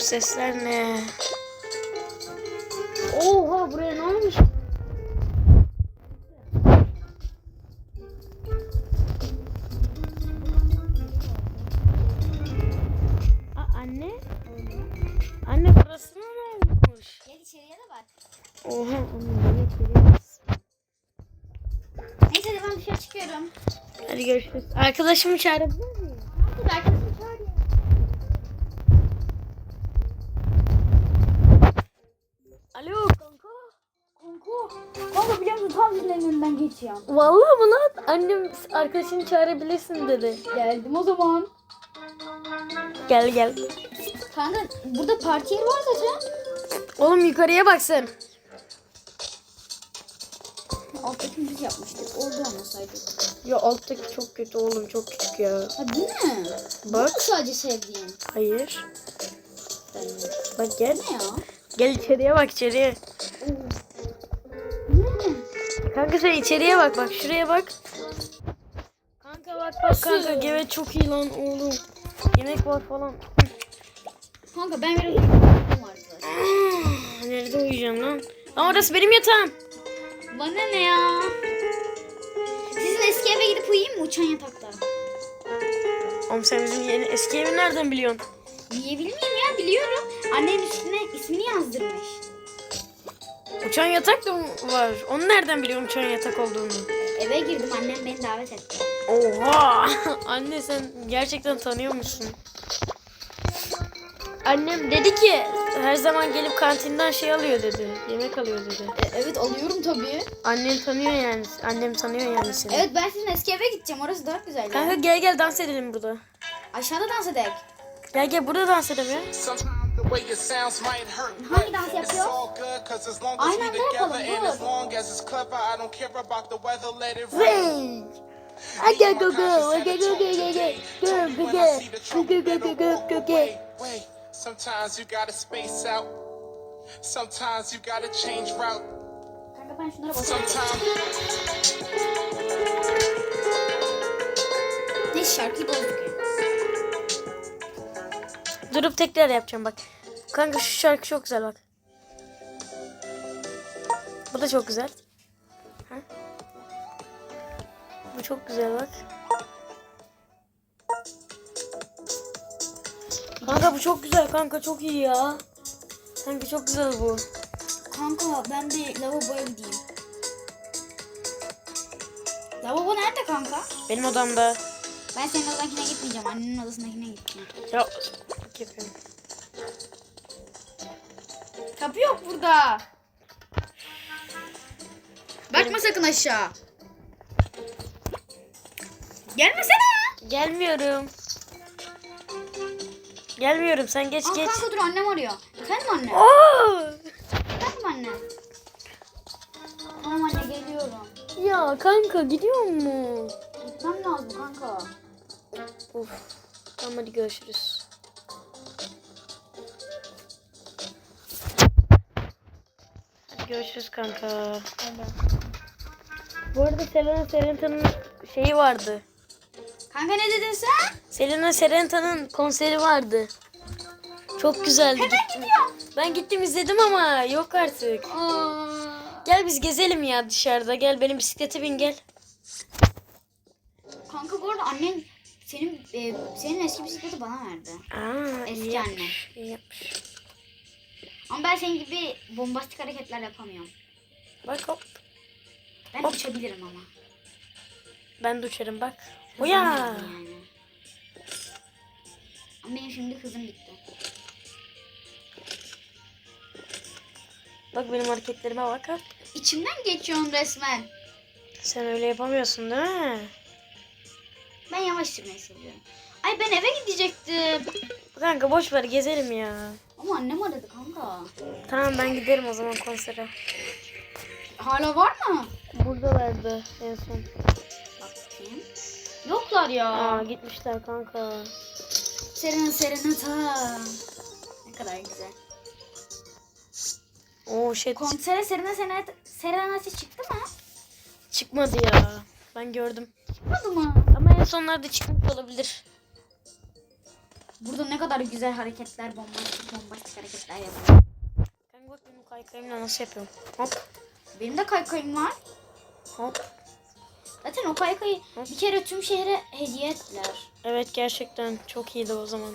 Bu sesler ne? Oha buraya ne olmuş? Aa, anne. Anne burası ne olmuş? Gel içeriye de bak. Oha anne niye geliyoruz? Neyse ben dışarı çıkıyorum. Hadi görüşürüz. Arkadaşımı çağırabilir miyim? Arkadaşım önünden geçiyorum. Vallahi mı lan? Annem arkadaşını çağırabilirsin dedi. Geldim o zaman. Gel gel. Kanka burada parti yeri var zaten. Oğlum yukarıya baksın. Alttaki müzik yapmıştık. Orada olmasaydı. Ya alttaki çok kötü oğlum çok küçük ya. Ha bu ne? Bu Bak. mu sadece sevdiğin? Hayır. Ben Bak gel. Ne ya? Gel içeriye bak içeriye. Kanka sen içeriye bak bak şuraya bak. Kanka bak bak kanka evet çok iyi lan oğlum. Yemek var falan. Kanka ben biraz uykum var zaten. Ah, Nerede uyuyacağım lan? Ama orası benim yatağım. Bana ne ya? Sizin eski eve gidip uyuyayım mı uçan yatakta? Oğlum sen bizim yeni eski evi nereden biliyorsun? Niye bilmiyorum ya biliyorum. Annenin üstüne ismini yazdırmış. Uçan yatak da mı var? Onu nereden biliyorum uçan yatak olduğunu? Eve girdim annem beni davet etti. Oha! Anne sen gerçekten tanıyor musun? Annem dedi ki her zaman gelip kantinden şey alıyor dedi. Yemek alıyor dedi. E, evet alıyorum tabii. Annen tanıyor yani. Annem tanıyor yani seni. Evet ben sizin eski eve gideceğim orası daha güzel. ya. Kanka gel gel dans edelim burada. Aşağıda dans edek. Gel gel burada dans edelim ya. Hangi dans yapıyor? Aynen ne yapalım, dur. clever, I! Aga go go, aga go go go go, go go go, go go go go go. Sometimes you gotta space out. Sometimes you gotta change route. Sometimes Ne şarkıyı bozduk ya. Durup tekrar yapacağım bak. Kanka şu şarkı çok güzel bak. Bu da çok güzel. Ha? Bu çok güzel bak. Kanka bu çok güzel kanka çok iyi ya. Kanka çok güzel bu. Kanka ben bir lavaboya gideyim. Lavabo nerede kanka? Benim odamda. Ben senin odakine gitmeyeceğim. Annenin odasındakine gideceğim. Ya yapıyorum. Kapı yok burada. Bakma sakın aşağı. Gelmesene. Gelmiyorum. Gelmiyorum sen geç Aa, geç. kanka dur annem arıyor. Efendim anne? Oo! Efendim anne? Tamam anne geliyorum. Ya kanka gidiyor mu? Gitmem lazım kanka. Of. Tamam hadi görüşürüz. Görüşürüz kanka. Bu arada Selena Serenta'nın şeyi vardı. Kanka ne dedin sen? Selena Serenta'nın konseri vardı. Çok güzeldi gittim. gidiyorum. Ben gittim izledim ama yok artık. Aa, Gel biz gezelim ya dışarıda. Gel benim bisiklete bin gel. kanka bu arada annen senin e, senin eski bisikleti bana verdi. Aa, Eski iyi yapmış, anne. iyi yapmış. Ama ben senin gibi bombastik hareketler yapamıyorum. Bak hop. Ben Hop. uçabilirim ama. Ben de uçarım bak. Oya. Yani. Ama benim şimdi hızım gitti. Bak benim hareketlerime bak ha. İçimden geçiyorsun resmen. Sen öyle yapamıyorsun değil mi? Ben yavaş sürmeyi seviyorum. Ay ben eve gidecektim. Kanka boş ver gezelim ya. Ama annem aradı kanka. Tamam ben giderim o zaman konsere. Hala var mı? Buradalardı en son. Bakayım. Yoklar ya. Aa gitmişler kanka. Serena Serenata. Ne kadar güzel. Oo shit. Konsere Serena Serenata, Serenata çıktı mı? Çıkmadı ya. Ben gördüm. Çıkmadı mı? Ama en sonlarda çıkmış olabilir. Burada ne kadar güzel hareketler, bombastik bombastik hareketler yapıyor. Kanka bak benim kaykayımla nasıl yapıyorum. Hop Benim de kaykayım var. hop. Zaten o kaykayı bir kere tüm şehre hediye ettiler. Evet gerçekten çok iyiydi o zaman.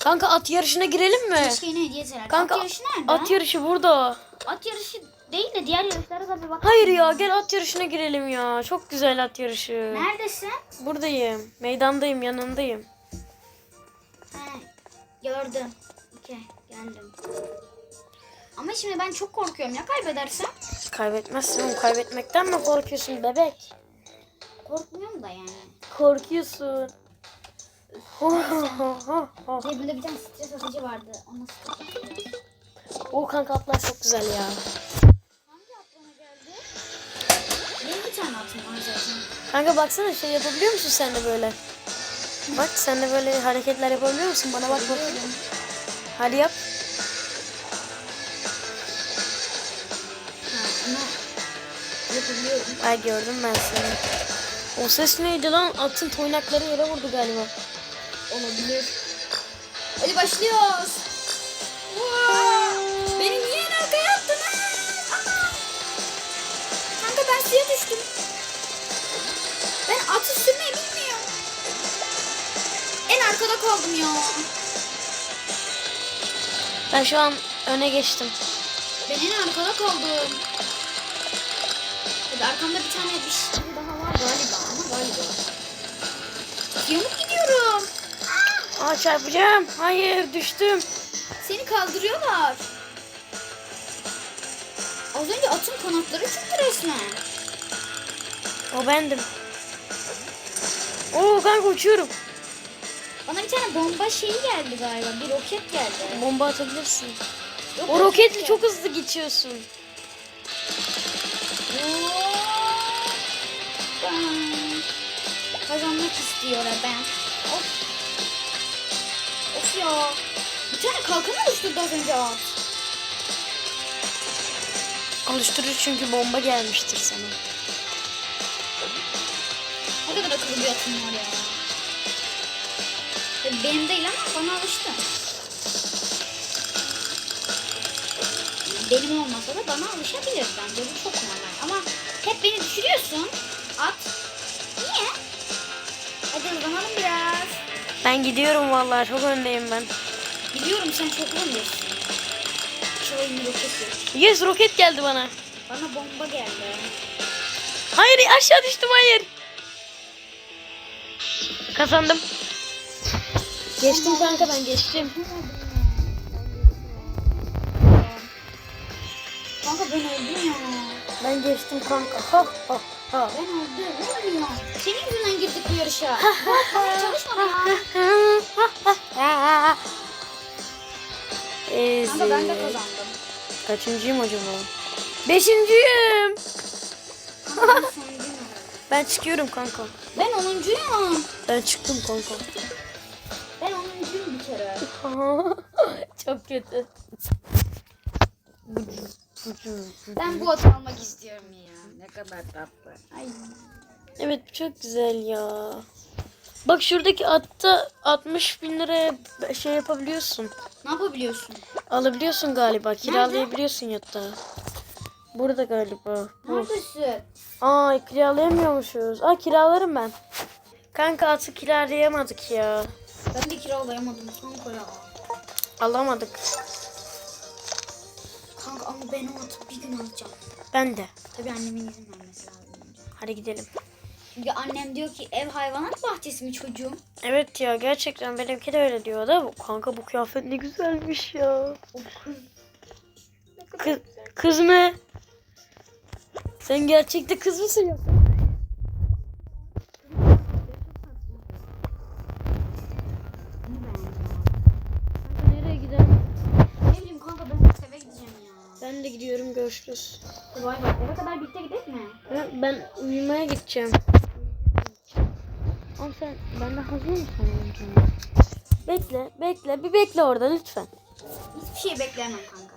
Kanka at yarışına girelim mi? Keşke yine hediye etseler. Kanka at yarışı nerede? at yarışı burada. At yarışı değil de diğer yarışlara da bir bak. Hayır ya gel at yarışına girelim ya. Çok güzel at yarışı. Neredesin? Buradayım. Meydandayım yanındayım. Gördüm. Okey geldim. Ama şimdi ben çok korkuyorum ya kaybedersem. Kaybetmezsin oğlum. Kaybetmekten mi korkuyorsun bebek? Korkmuyorum da yani. Korkuyorsun. Cebimde bir tane stres atıcı vardı. Onu atıyoruz. O kanka atlar çok güzel ya. Hangi atlama geldi? Benim bir tane atım var zaten. Kanka baksana şey yapabiliyor musun sen de böyle? Bak sen de böyle hareketler yapabiliyor musun? Bana bak bakayım. Hadi yap. Ay gördüm ben seni. O ses neydi lan? Atın toynakları yere vurdu galiba. Olabilir. Hadi başlıyoruz. Beni niye en arkaya attınız? Ana! Kanka ben suya düştüm. Ben atı sürmeyi bilmiyorum. Arkada kaldım ya. Ben şu an öne geçtim. Ben en arkada kaldım. Hadi arkamda bir tane bir şey daha var galiba ama galiba. Yamuk gidiyorum. Aa çarpacağım. Hayır düştüm. Seni kaldırıyorlar. Az önce atın kanatları çıktı resmen. O bendim. Oo kanka uçuyorum. Bana bir tane bomba şeyi geldi galiba. Bir roket geldi. Bomba atabilirsin. Yok, O roketle çok hızlı geçiyorsun. Kazanmak istiyor ben. Of. Of ya. Bir tane kalkan oluşturdu az önce at. Alıştırır çünkü bomba gelmiştir sana. Ne kadar akıllı bir atım var ya. Tabii benim değil ama bana alıştı. Benim olmasa da bana alışabilir bence bu çok normal. Ama hep beni düşürüyorsun. At. Niye? Hadi hızlanalım biraz. Ben gidiyorum vallahi çok öndeyim ben. Biliyorum sen çok öndesin. Çalayım roket yok. Yes roket geldi bana. Bana bomba geldi. Hayır aşağı düştüm hayır. Kazandım. Geçtim kanka ben geçtim. Kanka ben öldüm ya. Ben geçtim kanka. Ha ha ha. Ben öldüm. Ne oluyor? Senin yüzünden girdik bu yarışa. Çalışmadı ya. Ezi. Kanka ben de kazandım. Kaçıncıyım acaba? Beşinciyim. Kanka. Ben çıkıyorum kanka. Ben onuncuyum. Ben çıktım kanka. Kere. Çok kötü. Ben bu atı almak istiyorum ya. Ne kadar tatlı. Ay. Evet çok güzel ya. Bak şuradaki atta 60 bin liraya şey yapabiliyorsun. Ne yapabiliyorsun? Alabiliyorsun galiba. Kiralayabiliyorsun yatta. Burada galiba. Bu. Neredesin? Aa kiralayamıyormuşuz. Aa kiralarım ben. Kanka atı kiralayamadık ya. Ben de kiralayamadım kanka ya. Alamadık. Kanka ama ben o atı bir gün alacağım. Ben de. Tabii annemin izin vermesi lazım. Hadi gidelim. Çünkü annem diyor ki ev hayvanat bahçesi mi çocuğum? Evet ya gerçekten benimki de öyle diyor da kanka bu kıyafet ne güzelmiş ya. O kız. Kız, kız mı? Sen gerçekte kız mısın ya? Bunu beğendim. Kanka nereye gidelim? Ne bileyim kanka ben eve gideceğim ya. Gidiyorum görüşürüz. Vay vay eve kadar birlikte gidelim mi? Ben uyumaya gideceğim. Oğlum sen benden hazır mısın? Bekle, bekle. Bir bekle orada lütfen. Hiçbir şey bekleyemem kanka.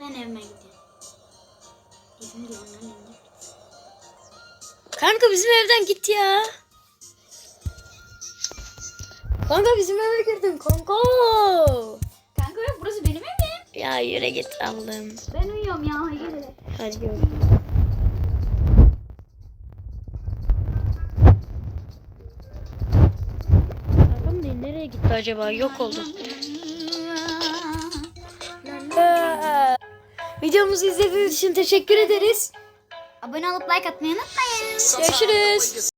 Ben evime gidiyorum. Evim diyorum lan evim. Kanka bizim evden git ya. Kanka bizim eve girdin kanka. Kanka burası benim. Ya yürü git Allah'ım. Ben uyuyorum ya. Hele. Hadi görüşürüz. Nereye gitti acaba? Yok oldu. Videomuzu izlediğiniz için teşekkür ederiz. Abone olup like atmayı unutmayın. Görüşürüz.